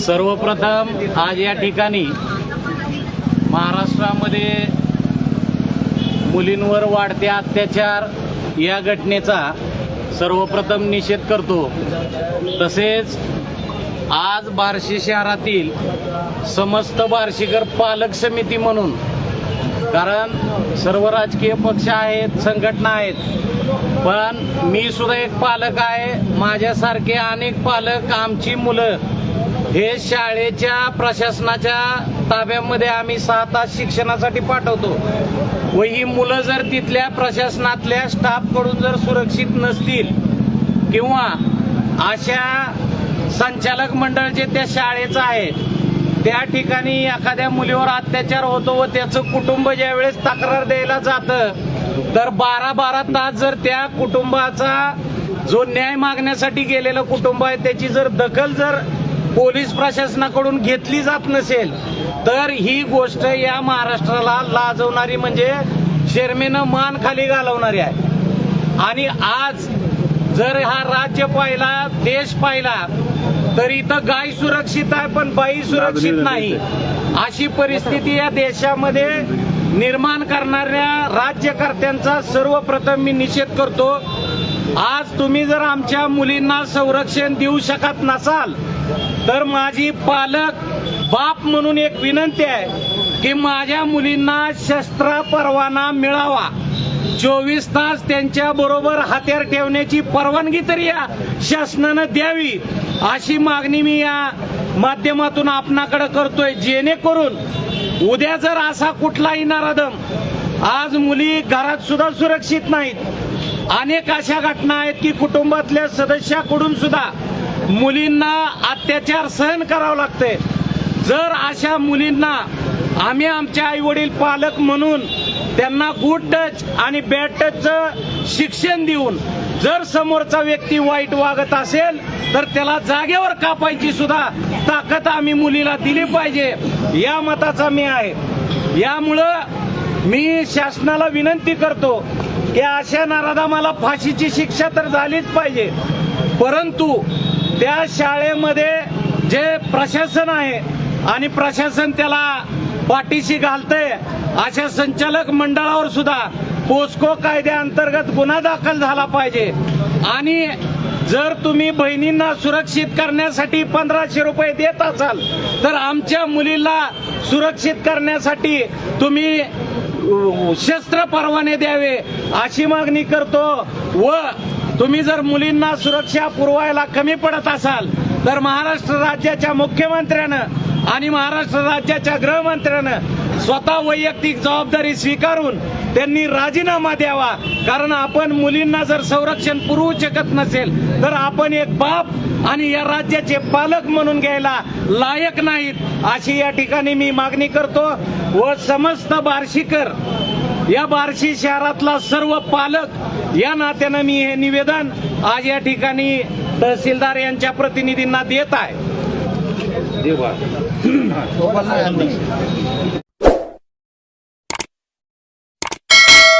सर्वप्रथम आज या ठिकाणी महाराष्ट्रामध्ये मुलींवर वाढते अत्याचार या घटनेचा सर्वप्रथम निषेध करतो. तसेच आज बार्शी शहरातील समस्त बार्शीकर पालक समिती म्हणून कारण सर्व राजकीय पक्ष आहेत संघटना आहेत पण मी सुद्धा एक पालक आहे. माझ्यासारखे अनेक पालक आमची मुलं हे शाळेच्या प्रशासनाच्या ताब्यामध्ये आम्ही सहा तास शिक्षणासाठी पाठवतो. व ही मुलं जर तिथल्या प्रशासनातल्या स्टाफकडून जर सुरक्षित नसतील किंवा अशा संचालक मंडळ जे त्या शाळेचं आहे त्या ठिकाणी एखाद्या मुलीवर अत्याचार होतो व त्याचं कुटुंब ज्यावेळेस तक्रार द्यायला जातं तर बारा बारा तास जर त्या कुटुंबाचा जो न्याय मागण्यासाठी गेलेलं कुटुंब आहे त्याची जर दखल जर पोलीस प्रशासनाकडून घेतली जात नसेल तर ही गोष्ट या महाराष्ट्राला लाजवणारी म्हणजे शर्मेनं मान खाली घालवणारी आहे. आणि आज जर हा राज्य पाहिला देश पाहिला तर इथं गाय सुरक्षित आहे पण बाई सुरक्षित नाही. अशी परिस्थिती या देशामध्ये निर्माण करणाऱ्या राज्यकर्त्यांचा सर्वप्रथम मी निषेध करतो आज तुम्ही जर आमच्या मुलींना संरक्षण देऊ शकत नसाल तर माझी पालक बाप म्हणून एक विनंती आहे की माझ्या मुलींना शस्त्र परवाना मिळावा. चोवीस तास त्यांच्या बरोबर हत्यार ठेवण्याची परवानगी तरी या शासनानं द्यावी. अशी मागणी मी या माध्यमातून आपणाकडे करतोय. जेणेकरून उद्या जर असा कुठलाही नराधम आज मुली घरात सुद्धा सुरक्षित नाहीत अनेक अशा घटना आहेत की कुटुंबातल्या सदस्याकडून सुद्धा मुलींना अत्याचार सहन करावं लागते. जर अशा मुलींना आम्ही आमचे आई वडील पालक म्हणून त्यांना गुड टच आणि बॅड टचचं शिक्षण देऊन जर समोरचा व्यक्ती वाईट वागत असेल तर त्याला जागेवर कापायची सुद्धा ताकद आम्ही मुलीला दिली पाहिजे. या मताचा मी आहे. यामुळं मी शासनाला विनंती करतो की अशा नराधामाला फाशीची शिक्षा तर झालीच पाहिजे. परंतु त्या शाळेमध्ये जे प्रशासन आहे आणि प्रशासन त्याला पाठीशी घालतंय अशा संचालक मंडळावर सुद्धा पोस्को कायद्याअंतर्गत गुन्हा दाखल झाला पाहिजे. आणि जर तुम्ही बहिणींना सुरक्षित करण्यासाठी पंधराशे रुपये देत असाल तर आमच्या मुलीला सुरक्षित करण्यासाठी तुम्ही शस्त्र परवाने द्यावे अशी मागणी करतो. व तुम्ही जर मुलींना सुरक्षा पुरवायला कमी पडत असाल तर महाराष्ट्र राज्याच्या मुख्यमंत्र्यानं आणि महाराष्ट्र राज्याच्या गृहमंत्र्यानं स्वतः वैयक्तिक जबाबदारी स्वीकारून त्यांनी राजीनामा द्यावा. कारण आपण मुलींना जर संरक्षण पुरवू शकत नसेल तर आपण एक बाप आणि या राज्याचे पालक म्हणून घ्यायला लायक नाहीत. अशी या ठिकाणी मी मागणी करतो. व समस्त बार्शीकर या बार्शी शहरातला सर्व पालक या नात्यानं मी हे निवेदन आज या ठिकाणी तहसीलदार यांच्या प्रतिनिधींना देत आहे. देवा.